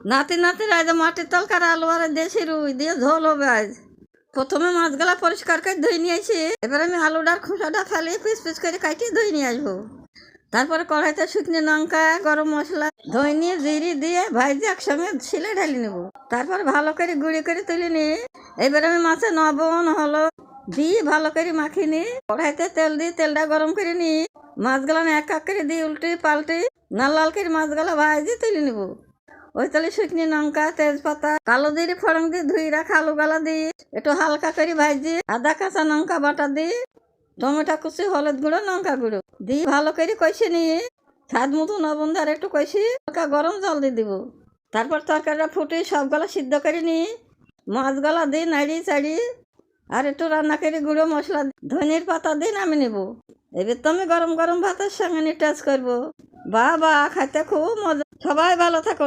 নাতি নাতি আজ মাটির তলকার আলু আর দেশি রুই দিয়ে ঝোল হবে আজ। প্রথমে মাছগুলা পরিষ্কার করে ধুয়ে নিয়ে আসি এবার আমি আলুটার খোসাটা ফেলে পিস পিস করে কাটিয়ে ধুয়ে নিয়ে আসব। তারপরে কড়াইতে শুকনো লঙ্কা, গরম মশলা ধুয়ে নিয়ে জিরি দিয়ে ভাইজি একসঙ্গে ছিলে ঢালি নেব। তারপর ভালো করে গুঁড়ি করে তুলে নিয়ে এবার আমি মাছে নবন হলো দিয়ে ভালো করে মাখিয়ে নিই কড়াইতে তেল দিয়ে তেলটা গরম করে নিই মাছগুলো এক এক করে দিয়ে উল্টে পাল্টে লাল লাল করে মাছগুলো ভাজি তুলে নেব। ওই তাহলে শুকনি লঙ্কা, তেজপাতা, কালো দিয়ে ফড়ং দিয়ে ধুই রাখা আলু গালা দিই একটু হালকা করে ভাজি, আদা, কাঁচা লঙ্কা বাটা দিই টমেটো কুচি, হলুদ গুঁড়ো, লঙ্কা গুঁড়ো দিয়ে ভালো করে কষে নিয়ে স্বাদ মতো দিয়ে আর একটু কষি, হালকা গরম জল দিয়ে দিব। তারপর তরকারিটা ফুটে সবগুলো সিদ্ধ করে নিই মাছগুলো দিই নাড়ি চাড়ি আর একটু রান্না করে গুঁড়ো মশলা ধনির পাতা দিয়ে নামে নেব। এবার তো আমি গরম গরম ভাতের সঙ্গে নিয়ে টেস্ট করব। বা বা খাইতে খুব মজা। সবাই ভালো থাকো